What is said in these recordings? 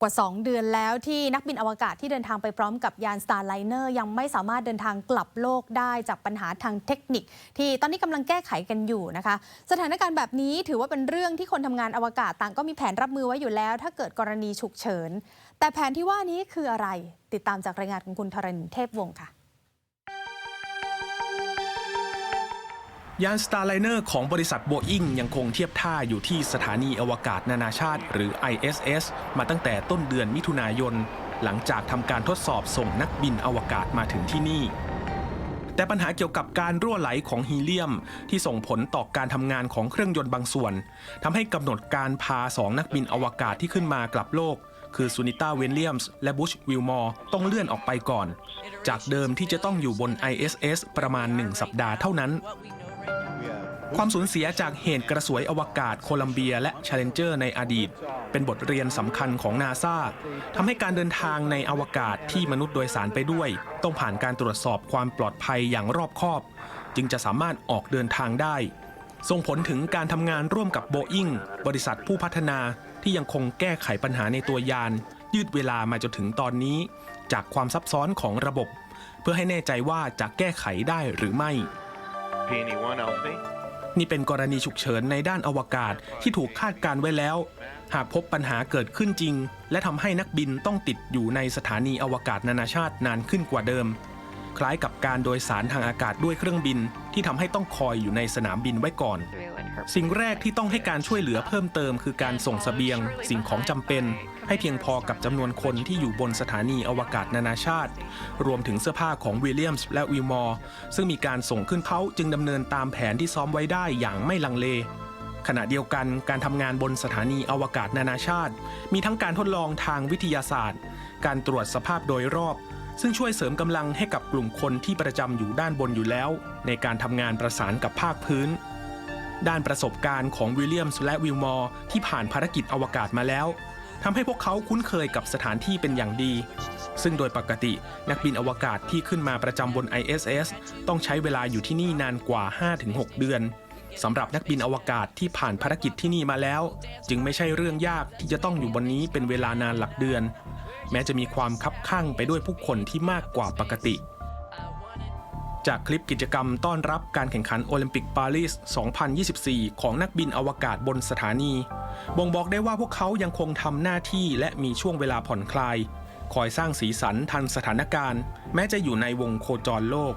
กว่า 2 เดือนแล้วที่นักบินอวกาศที่เดินทางไปพร้อมกับยาน Starliner ยังไม่สามารถเดินทางกลับโลกได้จากปัญหาทางเทคนิค ที่ตอนนี้กำลังแก้ไขกันอยู่นะคะ สถานการณ์แบบนี้ถือว่าเป็นเรื่องที่คนทำงานอวกาศต่างก็มีแผนรับมือไว้อยู่แล้ว ถ้าเกิดกรณีฉุกเฉิน แต่แผนที่ว่านี้คืออะไร ติดตามจากรายงานของคุณธรณินเทพวงศ์ค่ะ ยาน Starliner ของบริษัทโบอิงยังคงเทียบท่าอยู่ที่สถานีอวกาศนานาชาติ หรือ ISS มาตั้งแต่ต้นเดือนมิถุนายน หลังจากทำการทดสอบส่งนักบินอวกาศมาถึงที่นี่ แต่ปัญหาเกี่ยวกับการรั่วไหลของฮีเลียม ที่ส่งผลต่อการทำงานของเครื่องยนต์บางส่วนทำให้กำหนดการพาสองนักบินอวกาศที่ขึ้นมากลับโลก คือซูนิต้าเวนเลียมส์และบุชวิลมอร์ต้องเลื่อนออกไปก่อน จากเดิมที่จะต้องอยู่บน ISS ประมาณ 1 สัปดาห์เท่านั้น ความสูญเสียจากเหตุกระสวยอวกาศโคลัมเบียและ Challenger ในอดีต เป็นบทเรียนสำคัญของนาซาทำให้การเดินทางในอวกาศที่มนุษย์โดยสารไปด้วย ต้องผ่านการตรวจสอบความปลอดภัยอย่างรอบคอบ จึงจะสามารถออกเดินทางได้ ส่งผลถึงการทำงานร่วมกับโบอิงบริษัทผู้พัฒนาที่ยังคงแก้ไขปัญหาในตัวยาน ยืดเวลามาจนถึงตอนนี้ จากความซับซ้อนของระบบ เพื่อให้แน่ใจว่าจะแก้ไขได้หรือไม่ P1 LC. นี่เป็นกรณีฉุกเฉินในด้านอวกาศที่ถูกคาดการไว้แล้ว หากพบปัญหาเกิดขึ้นจริง และทำให้นักบินต้องติดอยู่ในสถานีอวกาศนานาชาตินานขึ้นกว่าเดิม คล้ายกับการโดยสารทางอากาศด้วยเครื่องบิน ที่ทำให้ต้องคอยอยู่ในสนามบินไว้ก่อน สิ่งแรกที่ต้องให้การช่วยเหลือเพิ่มเติม คือการส่งเสบียง สิ่งของจำเป็น ให้เพียงพอกับจำนวนคนที่อยู่บนสถานีอวกาศนานาชาติ รวมถึงเสื้อผ้าของวิลเลียมส์และวิลมอร์ซึ่งมีการส่งขึ้นเผาจึงดำเนินตามแผนที่ซ้อมไว้ได้อย่างไม่ลังเลขณะเดียวกันการทำงานบนสถานีอวกาศนานาชาติ มีทั้งการทดลองทางวิทยาศาสตร์ การตรวจสภาพโดยรอบ ซึ่งช่วยเสริมกำลังให้กับกลุ่มคนที่ประจำอยู่ด้านบนอยู่แล้ว ในการทำงานประสานกับภาคพื้น ด้านประสบการณ์ของวิลเลียมส์และวิลมอร์ที่ผ่านภารกิจอวกาศมาแล้วทำให้พวกเขาคุ้นเคยกับสถานที่เป็นอย่างดี ซึ่งโดยปกตินักบินอวกาศที่ขึ้นมาประจำบน ISS ต้องใช้เวลาอยู่ที่นี่นานกว่า 5-6 เดือน สำหรับนักบินอวกาศที่ผ่านภารกิจที่นี่มาแล้ว จึงไม่ใช่เรื่องยากที่จะต้องอยู่บนนี้เป็นเวลานานหลักเดือน แม้จะมีความคับข้างไปด้วยผู้คนที่มากกว่าปกติ จากคลิปกิจกรรมต้อนรับการแข่งขันโอลิมปิกปารีส 2024 ของนักบินอวกาศบนสถานี บ่งบอกได้ว่าพวกเขายังคงทำหน้าที่และมีช่วงเวลาผ่อนคลาย คอยสร้างสีสันทันสถานการณ์ แม้จะอยู่ในวงโคจรโลก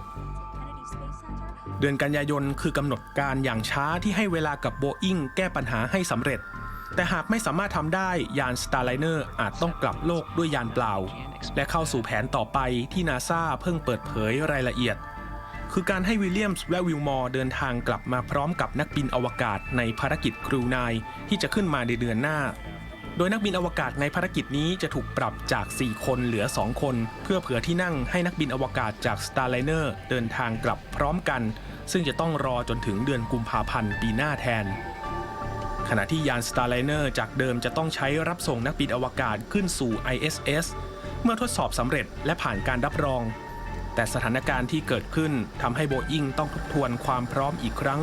เดือนกันยายนคือกำหนดการอย่างช้าที่ให้เวลากับโบอิงแก้ปัญหาให้สำเร็จ แต่หากไม่สามารถทำได้ยาน Starliner อาจต้องกลับโลกด้วยยานเปล่า และเข้าสู่แผนต่อไปที่นาซาเพิ่งเปิดเผยรายละเอียด คือการให้วิลเลียมส์และวิลมอร์เดินทางกลับมาพร้อมกับนักบินอวกาศในภารกิจครูนายที่จะขึ้นมาในเดือนหน้า โดยนักบินอวกาศในภารกิจนี้จะถูกปรับจาก 4 คนเหลือ 2 คน เพื่อเผื่อที่นั่งให้นักบินอวกาศจาก Starliner เดินทางกลับพร้อมกัน ซึ่งจะต้องรอจนถึงเดือนกุมภาพันธ์ปีหน้าแทน ขณะที่ยาน Starliner จากเดิมจะต้องใช้รับส่งนักบินอวกาศขึ้นสู่ ISS เมื่อทดสอบสำเร็จและผ่านการรับรอง แต่สถานการณ์ที่เกิดขึ้นทำให้โบอิงต้องทบทวนความพร้อมอีกครั้ง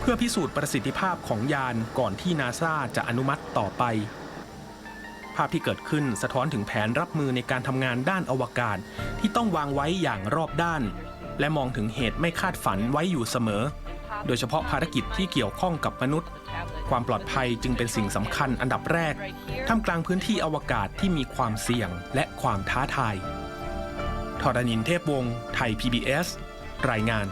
เพื่อพิสูจน์ประสิทธิภาพของยานก่อนที่นาซาจะอนุมัติต่อไป ภาพที่เกิดขึ้นสะท้อนถึงแผนรับมือในการทำงานด้านอวกาศ ที่ต้องวางไว้อย่างรอบด้าน และมองถึงเหตุไม่คาดฝันไว้อยู่เสมอ โดยเฉพาะภารกิจที่เกี่ยวข้องกับมนุษย์ ความปลอดภัยจึงเป็นสิ่งสำคัญอันดับแรก ท่ามกลางพื้นที่อวกาศที่มีความเสี่ยงและความท้าทายทรณินเทพวงศ์ไทย PBS รายงาน